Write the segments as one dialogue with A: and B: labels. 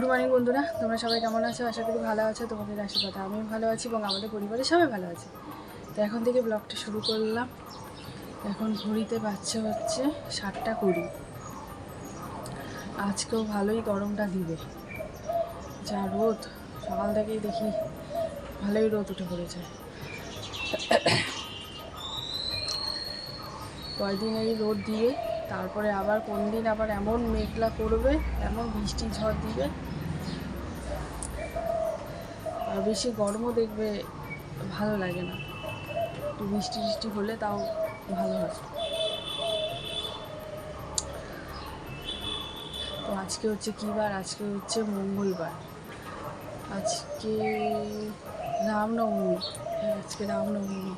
A: Good morning বন্ধুরা। তোমরা সবাই কেমন আছো? আশা করি ভালো আছো। তোমাদের আশীর্বাদ আমি ভালো আছি এবং আমাদের পরিবারের সবাই ভালো আছে। তো এখন থেকে ব্লগটা শুরু করলাম। এখন ঘড়িতে বাচ্চা হচ্ছে সাতটা কুড়ি। আজকেও ভালোই গরমটা দিবে। যা রোদ, সকাল থেকেই দেখি ভালোই রোদ উঠে পড়েছে। কয়দিন এই রোদ দিয়ে, তারপরে আবার কোন দিন আবার এমন মেঘলা করবে, এমন বৃষ্টি ঝড় দিবে আর বেশি গরমও দেখবে ভালো লাগে না। একটু বৃষ্টি বৃষ্টি হলে তাও ভালো হয়। তো আজকে হচ্ছে কী বার? আজকে হচ্ছে মঙ্গলবার। আজকে রামনবমী। হ্যাঁ আজকে রামনবমী।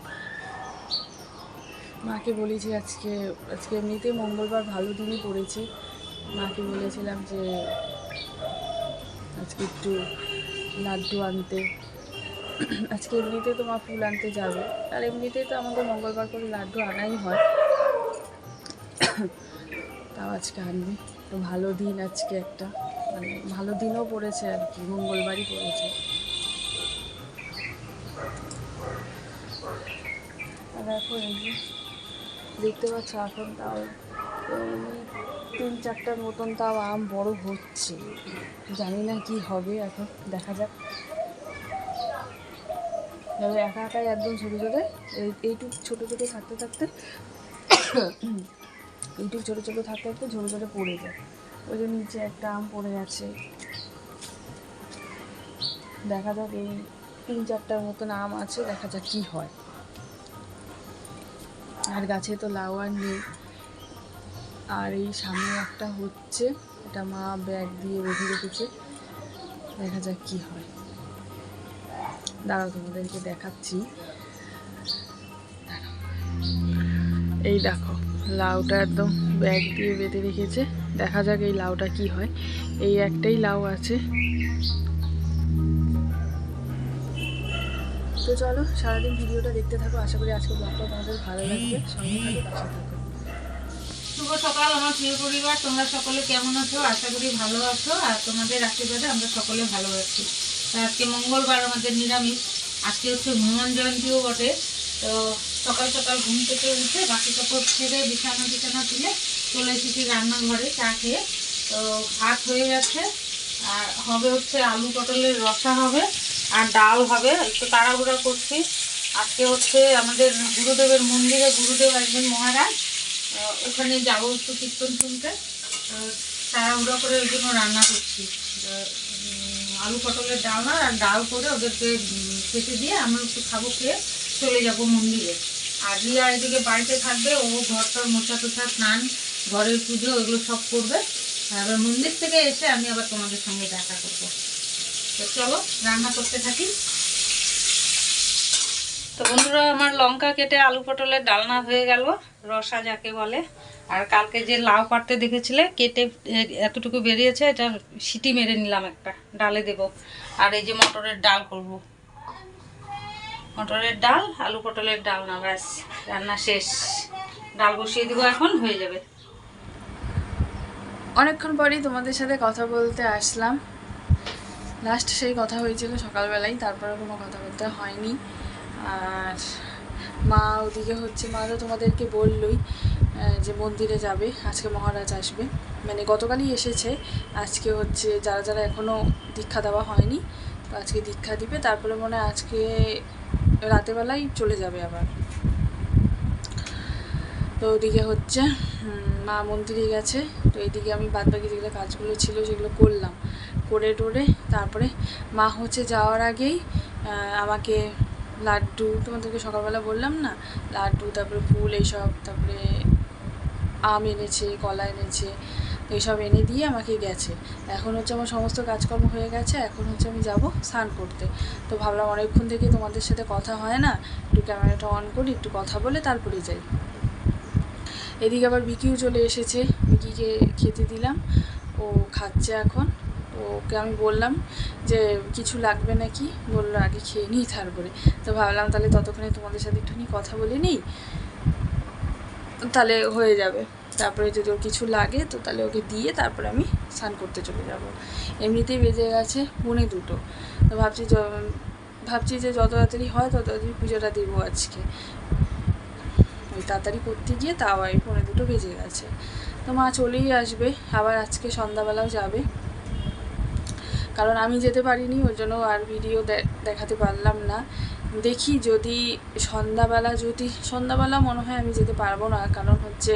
A: মাকে বলেছি আজকে আজকে এমনিতে মঙ্গলবার ভালো দিনই পড়েছে। মাকে বলেছিলাম যে আজকে একটু লাড্ডু আনতে। আজকে এমনিতে তো মা ফুল আনতে যাবে। আর এমনিতেই তো আমাদের মঙ্গলবার করে লাড্ডু আনাই হয়। তাও আজকে আনবি। তো ভালো দিন আজকে একটা। মানে ভালো দিনও পড়েছে আর কি, মঙ্গলবারই পড়েছে। এই দেখতে পাচ্ছ এখন তাও তিন চারটার মতন তাও আম বড় হচ্ছে। জানি না কি হবে, এখন দেখা যাক। তবে একা একাই একদম ছোটো ছোটো এই- এইটুক ছোটো ছোটো থাকতে থাকতে, এইটুক ছোটো ছোটো থাকতে থাকতে ঝরে ঝরে পড়ে যায়। ওই যে নিচে একটা আম পড়ে আছে। দেখা যাক এই তিন চারটার মতন আম আছে, দেখা যাক কি হয়। আর গাছে তো লাউ আর নেই। আর এই সামনে একটা হচ্ছে, এটা মা ব্যাগ দিয়ে বেঁধে রেখেছে। দেখা যাক কি হয়। দাঁড়াও, তোমাদেরকে দেখাচ্ছি। এই দেখো, লাউটা একদম ব্যাগ দিয়ে বেঁধে রেখেছে। দেখা যাক এই লাউটা কি হয়। এই একটাই লাউ আছে। তো চলো, সারাদিন ভিডিওটা দেখতে থাকো। আশা করি আজকে ব্লগটা তোমাদের ভালো লাগবে। সঙ্গে থাকো।
B: শুভ সকাল, আমার প্রিয় পরিবার। তোমরা সকলে কেমন আছো? আশা করি ভালো আছো। আর তোমাদের আশীর্বাদে আমরা সকলে ভালো আছি। আজকে মঙ্গলবার আমাদের নিরামিষ। আজকে হচ্ছে হনুমান জয়ন্তীও বটে। তো সকাল সকাল ঘুম থেকে উঠে বাকি কাপড় ছেড়ে বিছানা বিছানা তুলে চলে এসেছি রান্নাঘরে চা খেয়ে। তো ভাত হয়ে গেছে। আর হবে হচ্ছে আলু পটলের রসা হবে আর ডাল হবে। একটু তাড়াহুড়া করছি। আজকে হচ্ছে আমাদের গুরুদেবের মন্দিরে গুরুদেব একজন মহারাজ। ওখানে যাব একটু কীর্তন শুনতে তাড়াহুড়ো করে ওই জন্য রান্না করছি। আলু পটলের ডালনা আর ডাল করে ওদেরকে খেতে দিয়ে আমরা একটু খাব খেয়ে চলে যাব মন্দিরে। আর রিয়া এদিকে বাড়িতে থাকবে, ও ঘরটার মোছা টোছা, স্নান, ঘরের পুজো ওগুলো সব করবে। আবার মন্দির থেকে এসে আমি আবার তোমাদের সঙ্গে দেখা করব। তো চলো, রান্না করতে থাকি। তো বন্ধুরা, আমার লঙ্কা কেটে আলু পটলের ডালনা হয়ে গেল, রসা যাকে বলে। আর কালকে যে লাউ পাড়তে দেখেছিলে, কেটে এতটুকু বেরিয়েছে, এটা সিটি মেরে নিলাম একটা, ডালে দেব। আর এই যে মটরের ডাল করব। মটরের ডাল, আলু পটলের ডাল না, ব্যাস, রান্না শেষ। ডাল বসিয়ে দিব এখন, হয়ে যাবে।
A: অনেকক্ষণ পরেই তোমাদের সাথে কথা বলতে আসলাম। লাস্ট সেই কথা হয়েছিল সকালবেলায় তারপরে কোনো কথা বলতে হয়নি। আর মা ওদিকে হচ্ছে, মা তো তোমাদেরকে বললই যে মন্দিরে যাবে, আজকে মহারাজ আসবে। মানে গতকালই এসেছে, আজকে হচ্ছে যারা যারা এখনও দীক্ষা দেওয়া হয়নি, তো আজকে দীক্ষা দিবে, তারপরে মনে হয় আজকে রাতেবেলায় চলে যাবে আবার। তো ওদিকে হচ্ছে মা মন্দিরে গেছে, তো এইদিকে আমি বাদ বাকি যেগুলো কাজগুলো ছিল সেগুলো করলাম। করে টোরে তারপরে মা হচ্ছে যাওয়ার আগেই আমাকে লাড্ডু, তোমাদেরকে সকালবেলা বললাম না? লাড্ডু, তারপরে ফুল এইসব, তারপরে আম এনেছে, কলা এনেছে, এইসব এনে দিয়ে আমাকে গেছে। এখন হচ্ছে আমার সমস্ত কাজকর্ম হয়ে গেছে, এখন হচ্ছে আমি যাব স্নান করতে। তো ভাবলাম অনেকক্ষণ থেকে তোমাদের সাথে কথা হয় না, একটু ক্যামেরাটা অন করি, একটু কথা বলে তারপরে যাই। এদিকে আবার বিকিও চলে এসেছে, বিকিকে খেতে দিলাম, ও খাচ্ছে এখন। তো ওকে আমি বললাম যে, কিছু লাগবে নাকি? বলল, আগে খেয়ে নিই তারপরে। তো ভাবলাম তাহলে ততক্ষণে তোমাদের সাথে একটুখানি কথা বলে নিই। তাহলে হয়ে যাবে। তারপরে যদি ওর কিছু লাগে, তো তাহলে ওকে দিয়ে তারপরে আমি স্নান করতে চলে যাব। এমনিতেই বেজে গেছে পৌনে দুটো। তো ভাবছি ভাবছি যে যত তাড়াতাড়ি হয় তত তাড়াতাড়ি পুজোটা দেবো আজকে। ওই তাড়াতাড়ি করতে গিয়ে তাও এই পৌনে দুটো বেজে গেছে। তো মা চলেই আসবে। আবার আজকে সন্ধ্যাবেলাও যাবে। কারণ আমি যেতে পারিনি, ওই জন্য আর ভিডিও দেখাতে পারলাম না। দেখি যদি সন্ধ্যাবেলা যদি সন্ধ্যাবেলা মনে হয় আমি যেতে পারব না, কারণ হচ্ছে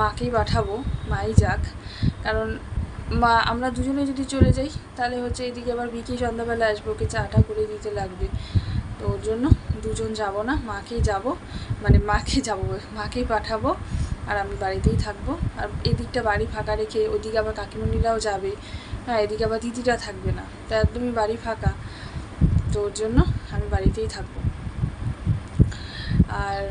A: মাকেই পাঠাবো, মাই যাক। কারণ মা, আমরা দুজনে যদি চলে যাই, তাহলে হচ্ছে এদিকে আবার বিকি সন্ধ্যাবেলা আসব, ওকে চাটা করে দিতে লাগবে। তো ওর জন্য দুজন যাব না, মাকেই যাব মানে মাকে যাব, মাকেই পাঠাবো, আর আমি বাড়িতেই থাকব। আর এদিকটা বাড়ি ফাঁকা রেখে ওদিকে আবার কাকিমণিরাও যাবে। হ্যাঁ এদিকে আবার দিদিটা থাকবে না। তো একদমই বাড়ি ফাঁকা। তো ওর জন্য আমি বাড়িতেই থাকব। আর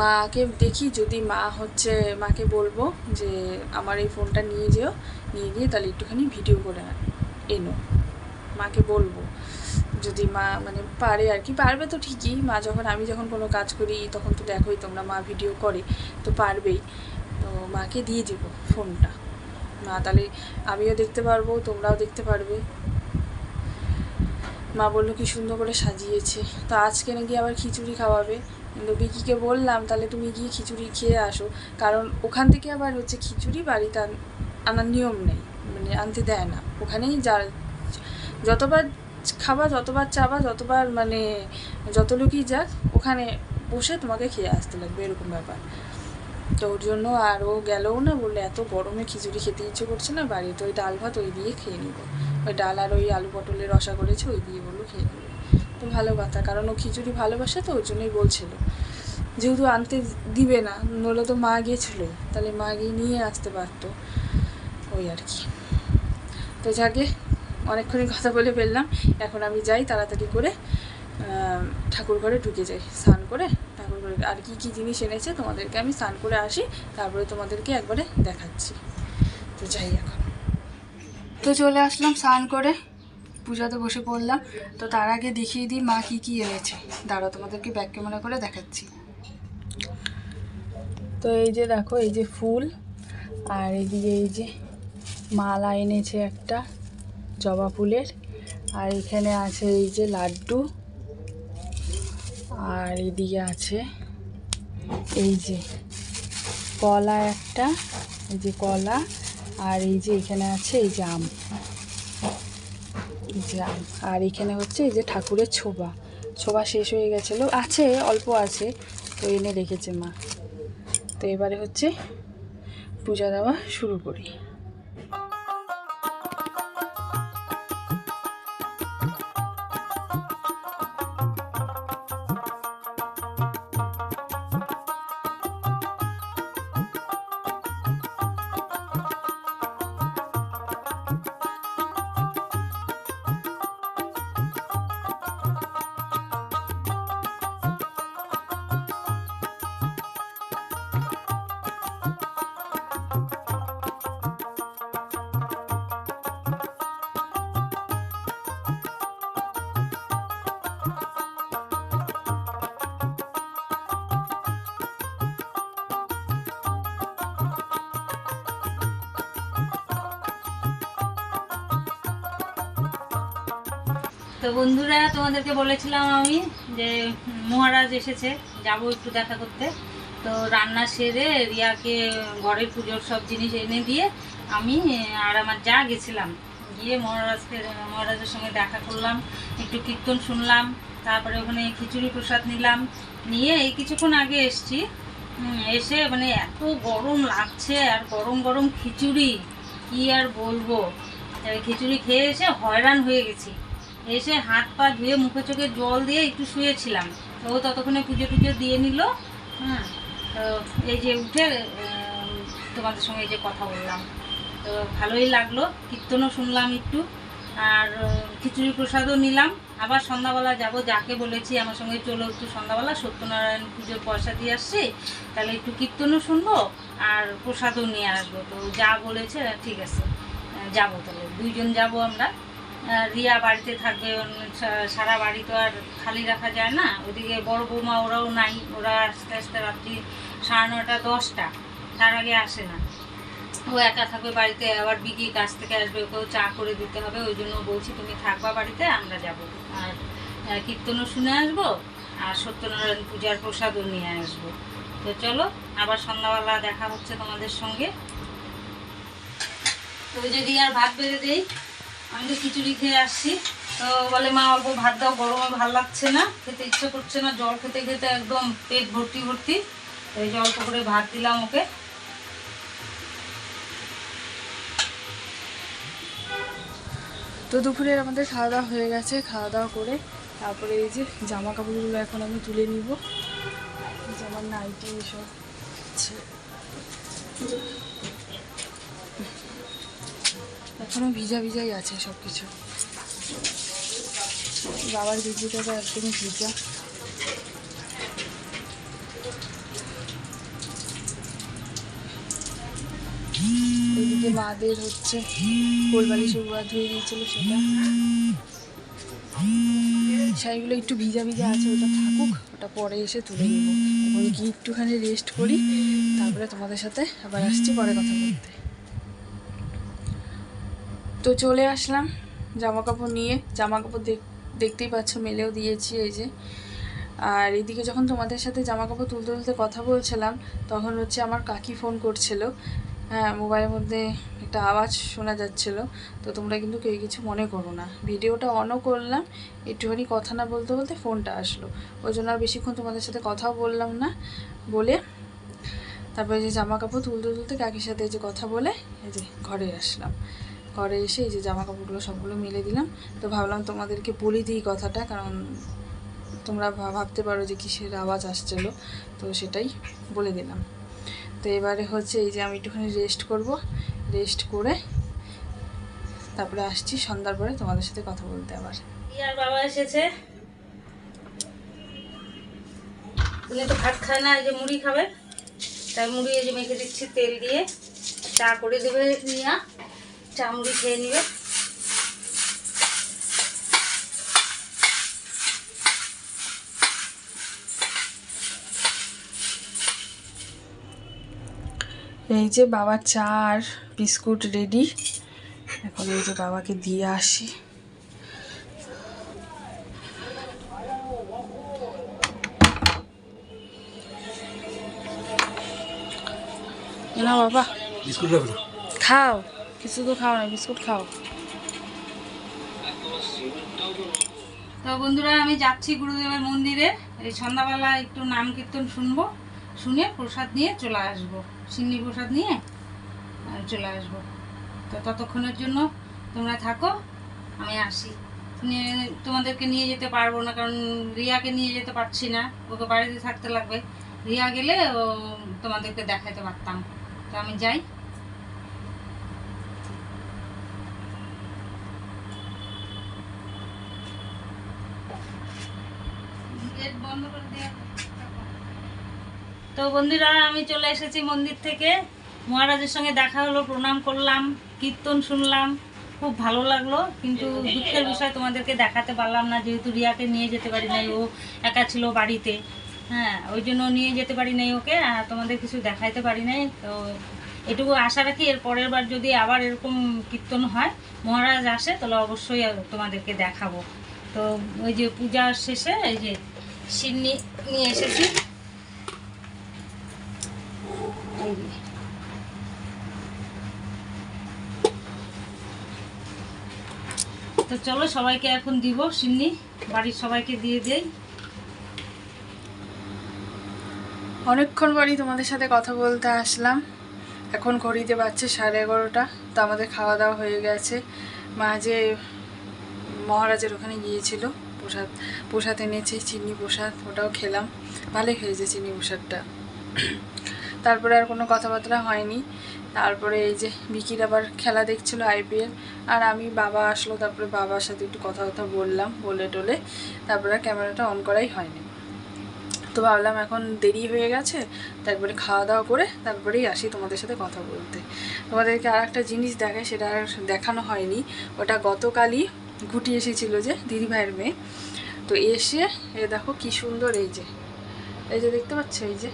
A: মাকে দেখি, যদি মা হচ্ছে, মাকে বলব যে আমার এই ফোনটা নিয়ে যেও। নিয়ে গিয়ে তাহলে একটুখানি ভিডিও করে এনো। মাকে বলব, যদি মা মানে পারে আর কি। পারবে তো ঠিকই। মা যখন, আমি যখন কোনো কাজ করি, তখন তো দেখোই তোমরা মা ভিডিও করে, তো পারবেই। তো মাকে দিয়ে দিব ফোনটা। মা তাহলে আমিও দেখতে পারব, তোমরাও দেখতে পারবে। মা বলল, কি সুন্দর করে সাজিয়েছে। তো আজকে নাকি আবার খিচুড়ি খাওয়াবে? কিন্তু বিকিকে বললাম, তাহলে তুমি গিয়ে খিচুড়ি খেয়ে আসো। কারণ ওখান থেকে আবার হচ্ছে খিচুড়ি বাড়িতে আন- আনার নিয়ম নেই মানে আনতে দেয় না। ওখানেই যা, যতবার খাবা, যতবার চাবা, যতবার মানে যত লোকই যাক, ওখানে বসে তোমাকে খেয়ে আসতে লাগবে, এরকম ব্যাপার। তো ওর জন্য আর ও গেলেও না, বললে এত গরমে খিচুড়ি খেতে ইচ্ছে করছে না বাড়িতে ওই ডাল ভাত ওই দিয়ে খেয়ে নিবো। ওই ডাল আর ওই আলু পটলের রসা করেছে, ওই দিয়ে বলল খেয়ে নেবে। তো ভালো কথা, কারণ ও খিচুড়ি ভালোবাসে তো ওর জন্যই বলছিল। যেহেতু আনতে দিবে না, নইলে তো মা গিয়েছিল তাহলে মা গিয়ে নিয়ে আসতে পারতো, ওই আর কি। তো যাকে অনেকক্ষণই কথা বলে ফেললাম, এখন আমি যাই তাড়াতাড়ি করে ঠাকুর ঘরে ঢুকে যাই, স্নান করে। আর কি কি জিনিস এনেছে, তোমাদেরকে আমি স্নান করে আসি, তারপরে তোমাদেরকে একবারে দেখাচ্ছি। তো যাই এখন। তো চলে আসলাম স্নান করে, পূজাতে বসে পড়লাম। তো তার আগে দেখিয়ে দিই মা কি কি এনেছে। দাঁড়াও, তোমাদেরকে ব্যাক ক্যামেরা করে দেখাচ্ছি। তো এই যে দেখো, এই যে ফুল, আর এদিকে এই যে মালা এনেছে একটা, জবা ফুলের। আর এখানে আছে এই যে লাড্ডু। আর এদিকে আছে এই যে কলা একটা, এই যে কলা, আর এই যে এখানে আছে এই যে আম। আম। আর এখানে হচ্ছে এই যে ঠাকুরের ছোবা। ছোবা শেষ হয়ে গেছিল। আছে, অল্প আছে, তো এনে রেখেছে মা। তো এবারে হচ্ছে পূজা দেওয়া শুরু করি।
B: তো বন্ধুরা, তোমাদেরকে বলেছিলাম আমি যে মহারাজ এসেছে, যাব একটু দেখা করতে। তো রান্না সেরে রিয়াকে ঘরের পুজোর সব জিনিস এনে দিয়ে আমি আর আমার যা গেছিলাম, গিয়ে মহারাজকে, মহারাজের সঙ্গে দেখা করলাম, একটু কীর্তন শুনলাম, তারপরে ওখানে খিচুড়ি প্রসাদ নিলাম, নিয়ে এই কিছুক্ষণ আগে এসছি। এসে মানে এত গরম লাগছে, আর গরম গরম খিচুড়ি, কি আর বলব? খিচুড়ি খেয়ে এসে হয়রান হয়ে গেছি। এসে হাত পা ধুয়ে মুখে চোখে জল দিয়ে একটু শুয়েছিলাম। ও ততক্ষণে পুজো টুজো দিয়ে নিল। হ্যাঁ তো এই যে উঠে তোমাদের সঙ্গে যে কথা বললাম। তো ভালোই লাগল, কীর্তনও শুনলাম একটু, আর খিচুড়ি প্রসাদও নিলাম। আবার সন্ধ্যাবেলা যাব, যাকে বলেছি আমার সঙ্গে চলো একটু সন্ধ্যাবেলা, সত্যনারায়ণ পুজোর পয়সা দিয়ে আসছি, তাহলে একটু কীর্তনও শুনব, আর প্রসাদও নিয়ে আসব। তো যা বলেছে, ঠিক আছে যাব তাহলে। দুইজন যাব আমরা। রিয়া বাড়িতে থাকবে সারা বাড়ি তো আর খালি রাখা যায় না। ওদিকে বড় বৌমা ওরাও নাই, ওরা আস্তে আস্তে রাত্রি সাড়ে নটা দশটা, তার আগে আসে না। ও একা থাকবে বাড়িতে, আবার বিকি কাছ থেকে আসবে, ওকেও চা করে দিতে হবে, ওই জন্য বলছি তুমি থাকবা বাড়িতে, আমরা যাব। আর কীর্তনও শুনে আসব, আর সত্যনারায়ণ পূজার প্রসাদও নিয়ে আসব। তো চলো, আবার সন্ধ্যাবেলা দেখা হচ্ছে তোমাদের সঙ্গে। তো ওই যে রিয়ার ভাত বেড়ে দেই। আমি তো খিচুড়ি খেয়ে আসছি। তো বলে, মা, অল্প ভাত দাও, গরমে ভালো লাগছে না, খেতে ইচ্ছে করছে না, জল খেতে খেতে একদম পেট ভর্তি ভর্তি। তো এই যে অল্প করে ভাত দিলাম ওকে।
A: তো দুপুরের আমাদের খাওয়া দাওয়া হয়ে গেছে খাওয়া দাওয়া করে তারপরে এই যে জামা কাপড়গুলো এখন আমি তুলে নিব। জামার নাইটি এসব এখনও ভিজা ভিজাই আছে সব কিছু বাবার বিদ্যুৎটা তো একদমই ভিজা। এদিকে মাদের হচ্ছে কোলবালিশ ওগুলো ধুয়ে দিয়েছিল সেটা। শাড়িগুলো একটু ভিজা ভিজা আছে, ওটা থাকুক, ওটা পরে এসে তুলে নেব। এখন কি একটুখানি রেস্ট করি, তারপরে তোমাদের সাথে আবার আসছি, পরে কথা বলতে। তো চলে আসলাম জামা কাপড় নিয়ে। জামা কাপড় দেখ দেখতেই পাচ্ছ, মেলেও দিয়েছি এই যে। আর এদিকে যখন তোমাদের সাথে জামা কাপড় তুলতে তুলতে কথা বলছিলাম, তখন হচ্ছে আমার কাকি ফোন করছিল। হ্যাঁ মোবাইলের মধ্যে একটা আওয়াজ শোনা যাচ্ছিল। তো তোমরা কিন্তু কেউ কিছু মনে করো না। ভিডিওটা অনও করলাম, একটুখানি কথা না বলতে বলতে ফোনটা আসলো। ওই জন্য আর বেশিক্ষণ তোমাদের সাথে কথাও বললাম না, বলে তারপরে যে জামা কাপড় তুলতে তুলতে কাকির সাথে যে কথা বলে, এই যে ঘরে আসলাম। ঘরে এসে এই যে জামা কাপড়গুলো সবগুলো মিলে দিলাম। তো ভাবলাম তোমাদেরকে বলে দিই কথাটা, কারণ তোমরা ভাবতে পারো যে কিসের আওয়াজ আসছিল। তো সেটাই বলে দিলাম। তো এবারে হচ্ছে এই যে আমি একটুখানি রেস্ট করব। রেস্ট করে তারপরে আসছি, সন্ধ্যার পরে তোমাদের সাথে কথা বলতে আবার।
B: বাবা এসেছে। তুমি তো ভাত খায় না, এই যে মুড়ি খাবে। তাই মুড়ি এই যে মেখে দিচ্ছি তেল দিয়ে। চা করে দেবে রিয়া চা মুড়ি খেয়ে নিবে।
A: এই যে বাবার চা আর বিস্কুট রেডি। এখন এই যে বাবাকে দিয়ে আসি। না বাবা।
C: বিস্কুট
A: খাও। কিছু তো খাও না, বিস্কুট খাও।
B: তো বন্ধুরা, আমি যাচ্ছি গুরুদেবের মন্দিরে। এই সন্ধ্যাবেলা একটু নাম কীর্তন শুনব, শুনে প্রসাদ নিয়ে চলে আসব। সিন্নি প্রসাদ নিয়ে চলে আসব। তো ততক্ষণের জন্য তোমরা থাকো, আমি আসি। তোমাদেরকে নিয়ে যেতে পারব না, কারণ রিয়াকে নিয়ে যেতে পারছি না। ওকে বাড়িতে থাকতে লাগবে। রিয়া গেলে তোমাদেরকে দেখাতে পারতাম। তো আমি যাই গেট বন্ধ করে দেয়া তো বন্ধুরা, আমি চলে এসেছি মন্দির থেকে। মহারাজের সঙ্গে দেখা হলো, প্রণাম করলাম, কীর্তন শুনলাম। খুব ভালো লাগল, কিন্তু দুঃখের বিষয় তোমাদেরকে দেখাতে পারলাম না, যেহেতু রিয়াকে নিয়ে যেতে পারি নাই, ও একা ছিল বাড়িতে। হ্যাঁ ওই জন্য নিয়ে যেতে পারি নাই ওকে, আর তোমাদের কিছু দেখাইতে পারি নাই। তো এটুকু আশা রাখি, এর পরের বার যদি আবার এরকম কীর্তন হয়, মহারাজ আসে, তাহলে অবশ্যই তোমাদেরকে দেখাবো। তো ওই যে পূজা শেষে, এই যে সিন্নি নিয়ে এসেছি। তো চলো সবাইকে এখন দিব সিন্নি, বাড়ির সবাইকে দিয়ে দেই।
A: অনেকক্ষণ পরই তোমাদের সাথে কথা বলতে আসলাম। এখন ঘড়িতে বাজছে সাড়ে এগারোটা, তো আমাদের খাওয়া দাওয়া হয়ে গেছে। মা যে মহারাজের ওখানে গিয়েছিল। প্রসাদ প্রসাদ এনেছে, চিনি প্রসাদ, ওটাও খেলাম। ভালোই হয়েছে চিনি প্রসাদটা। তারপরে আর কোনো কথাবার্তা হয়নি। তারপরে এই যে বিকির আবার খেলা দেখছিল আইপিএল আর আমি বাবা আসলো, তারপরে বাবার সাথে একটু কথা কথা বললাম, বলে টলে। তারপরে ক্যামেরাটা অন করাই হয়নি। তো ভাবলাম এখন দেরি হয়ে গেছে, তারপরে খাওয়া দাওয়া করে তারপরেই আসি তোমাদের সাথে কথা বলতে। তোমাদেরকে আর একটা জিনিস দেখায় সেটা আর দেখানো হয়নি। ওটা গতকালই ঘুটি এসেছিল যে দিদিভাইয়ের মেয়ে। তো এসে, এ দেখো কি সুন্দর এই যে। এই যে দেখতে পাচ্ছ, এই যে।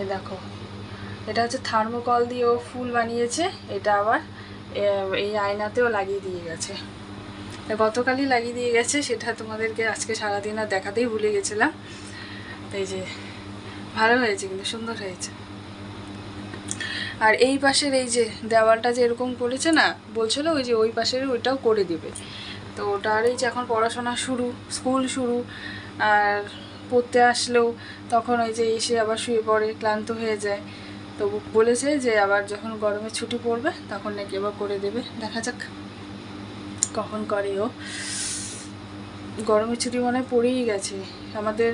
A: এ দেখো। এটা হচ্ছে থার্মোকল দিয়ে ও ফুল বানিয়েছে। এটা আবার এই আয়নাতেও লাগিয়ে দিয়ে গেছে। গতকালই লাগিয়ে দিয়ে গেছে, সেটা তোমাদেরকে আজকে সারাদিন আর দেখাতেই ভুলে গেছিলাম। এই যে, ভালো হয়েছে কিন্তু, সুন্দর হয়েছে। আর এই পাশের এই যে দেওয়ালটা যে এরকম করেছে না, বলছিল ওই যে ওই পাশের ওইটাও করে দেবে। তো ওটা আর এই যে এখন পড়াশোনা শুরু, স্কুল শুরু, আর পড়তে আসলেও তখন ওই যে এসে আবার শুয়ে পড়ে, ক্লান্ত হয়ে যায়। তো বলেছে যে আবার যখন গরমে ছুটি পড়বে, তখন নাকি আবার করে দেবে। দেখা যাক কখন করে ও। গরমের ছুটি মনে হয় পড়েই গেছে। আমাদের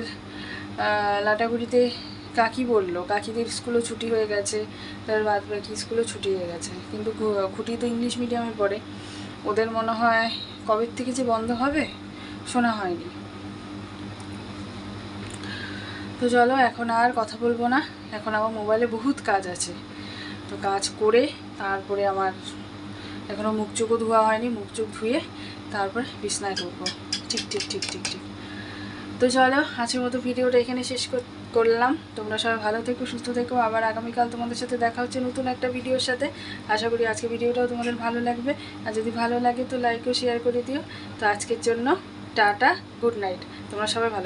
A: লাটাগুড়িতে কাকি বলল, কাকিদের স্কুলও ছুটি হয়ে গেছে, তার বাদ বাকি স্কুলও ছুটি হয়ে গেছে। কিন্তু খুঁটি তো ইংলিশ মিডিয়ামে পড়ে। ওদের মনে হয় কবে থেকে যে বন্ধ হবে, শোনা হয়নি। তো চলো, এখন আর কথা বলব না। এখন আমার মোবাইলে বহুত কাজ আছে। তো কাজ করে তারপরে আমার এখনও মুখ চোখও ধোয়া হয়নি, মুখ চোখ ধুয়ে তারপরে বিছনায় ঢুকবো। ঠিক ঠিক ঠিক ঠিক ঠিক। তো চলো, আজকের মতো ভিডিওটা এখানে শেষ কর- করলাম। তোমরা সবাই ভালো থেকো, সুস্থ থেকো। আবার আগামীকাল তোমাদের সাথে দেখা হচ্ছে নতুন একটা ভিডিওর সাথে। আশা করি আজকে ভিডিওটাও তোমাদের ভালো লাগবে। আর যদি ভালো লাগে তো লাইকও শেয়ার করে দিও। তো আজকের জন্য টাটা গুড নাইট তোমরা সবাই ভালো